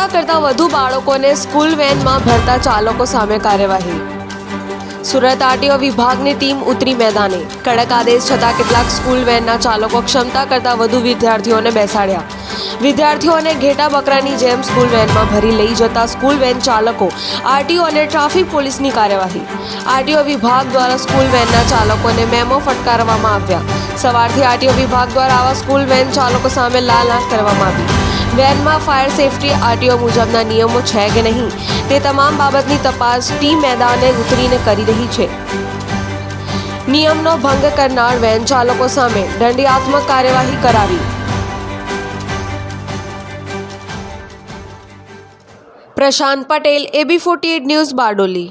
ક્ષમતા કરતાં વધુ બાળકોને સ્કૂલ વેનમાં ભરતા ચાલકો સામે કાર્યવાહી. સુરત આરટીઓ વિભાગની ટીમ ઉતરી મેદાને. કડક આદેશ છતાં કેટલાક સ્કૂલ વેનના ચાલકો ક્ષમતા કરતાં વધુ વિદ્યાર્થીઓને બેસાડ્યા. વિદ્યાર્થીઓને ઘેટા બકરાની જેમ સ્કૂલ વેનમાં ભરી લઈ જતા સ્કૂલ વેન ચાલકો, આરટીઓ અને ટ્રાફિક પોલીસની કાર્યવાહી. આરટીઓ વિભાગ દ્વારા સ્કૂલ વેનના ચાલકોને મેમો ફટકારવામાં આવ્યા. સવારથી આરટીઓ વિભાગ દ્વારા આવા સ્કૂલ વેન ચાલકો સામે લાલ આંખ કરવામાં આવી. વેનમાં ફાયર સેફટી આરટીઓ મુજબના નિયમો છે કે નહીં તે તમામ બાબતની તપાસ ટીમ મેદાને ઉતરીને કરી રહી છે. નિયમનો ભંગ કરનાર વેન ચાલકો સામે દંડાત્મક કાર્યવાહી કરાવી. Prashant Patel, AB forty news Bardoli.